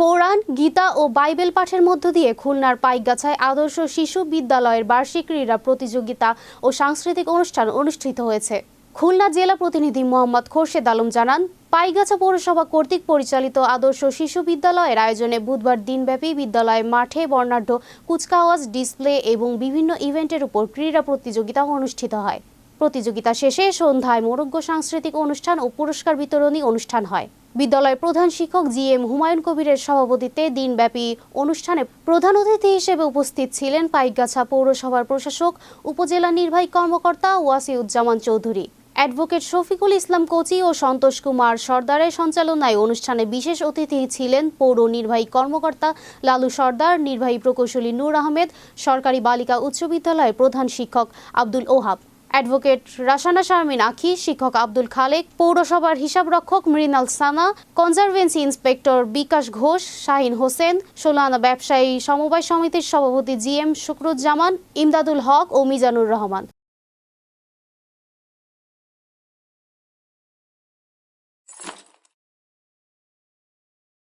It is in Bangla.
কোরআন, গীতা ও বাইবেল পাঠের মধ্য দিয়ে খুলনার পাইকগাছায় আদর্শ শিশু বিদ্যালয়ের বার্ষিক ক্রীড়া প্রতিযোগিতা ও সাংস্কৃতিক অনুষ্ঠান অনুষ্ঠিত হয়েছে। খুলনা জেলা প্রতিনিধি মোহাম্মদ খোরশেদ আলম জানান পাইগাছা পৌরসভা কর্তৃক পরিচালিত আদর্শ শিশু বিদ্যালয়ের আয়োজনে বুধবার দিনব্যাপী বিদ্যালয় মাঠে বর্ণাঢ্য কুচকাওয়াজ, ডিসপ্লে এবং বিভিন্ন ইভেন্টের উপর ক্রীড়া প্রতিযোগিতা অনুষ্ঠিত হয়। প্রতিযোগিতা শেষে সন্ধ্যায় মোরগ্য সাংস্কৃতিক অনুষ্ঠান ও পুরস্কার বিতরণী অনুষ্ঠান হয়। বিদ্যালয়ের প্রধান শিক্ষক জি এম হুমায়ুন কবিরের সভাপতিত্বে দিনব্যাপী অনুষ্ঠানে প্রধান অতিথি হিসেবে উপস্থিত ছিলেন পাইকগাছা পৌরসভার প্রশাসক, উপজেলা নির্বাহী কর্মকর্তা ওয়াসিউজ্জামান চৌধুরী। অ্যাডভোকেট শফিকুল ইসলাম কোচি ও সন্তোষ কুমার সর্দারের সঞ্চালনায় অনুষ্ঠানে বিশেষ অতিথি ছিলেন পৌর নির্বাহী কর্মকর্তা লালু সর্দার, নির্বাহী প্রকৌশলী নূর আহমেদ, সরকারি বালিকা উচ্চ বিদ্যালয়ের প্রধান শিক্ষক আব্দুল ওহাব। অ্যাডভোকেট রাসানা শারমিন আখি, শিক্ষক আব্দুল খালেক, পৌরসভার হিসাবরক্ষক মৃণাল সানা, কনজারভেন্সি ইন্সপেক্টর বিকাশ ঘোষ, শাহিন হোসেন সোলানা ব্যবসায়ী সমবায় সমিতির সভাপতি জি এম শুক্রুজ্জামান, ইমদাদুল হক ও মিজানুর রহমান।